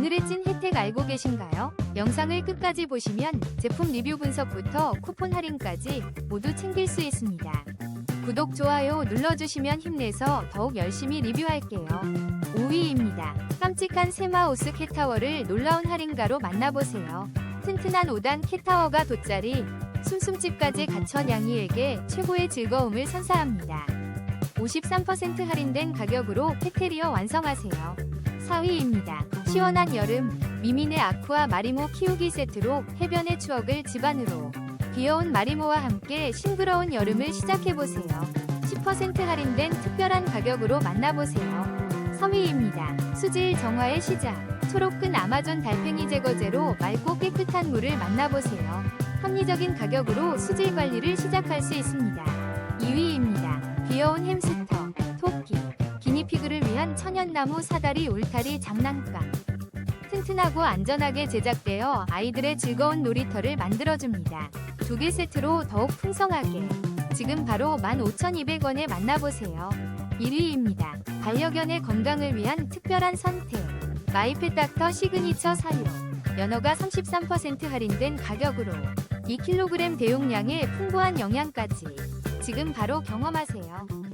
오늘의 찐 혜택 알고 계신가요? 영상을 끝까지 보시면 제품 리뷰 분석부터 쿠폰 할인까지 모두 챙길 수 있습니다. 구독, 좋아요 눌러주시면 힘내서 더욱 열심히 리뷰할게요. 5위입니다. 깜찍한 세마우스 캣타워를 놀라운 할인가로 만나보세요. 튼튼한 5단 캣타워가 돗자리, 숨숨집까지 갖춰 냥이에게 최고의 즐거움을 선사합니다. 53% 할인된 가격으로 페테리어 완성하세요. 4위입니다. 시원한 여름, 미미네 아쿠아 마리모 키우기 세트로 해변의 추억을 집안으로 귀여운 마리모와 함께 싱그러운 여름을 시작해보세요. 10% 할인된 특별한 가격으로 만나보세요. 3위입니다. 수질 정화의 시작. 초록끈 아마존 달팽이 제거제로 맑고 깨끗한 물을 만나보세요. 합리적인 가격으로 수질 관리를 시작할 수 있습니다. 2위입니다. 귀여운 햄스터, 토끼, 기니피그를 위한 천연나무 사다리 울타리 장난감. 튼튼하고 안전하게 제작되어 아이들의 즐거운 놀이터를 만들어줍니다. 두 개 세트로 더욱 풍성하게. 지금 바로 15,200원에 만나보세요. 1위입니다. 반려견의 건강을 위한 특별한 선택. 마이펫닥터 시그니처 사료. 연어가 33% 할인된 가격으로 2kg 대용량의 풍부한 영양까지. 지금 바로 경험하세요.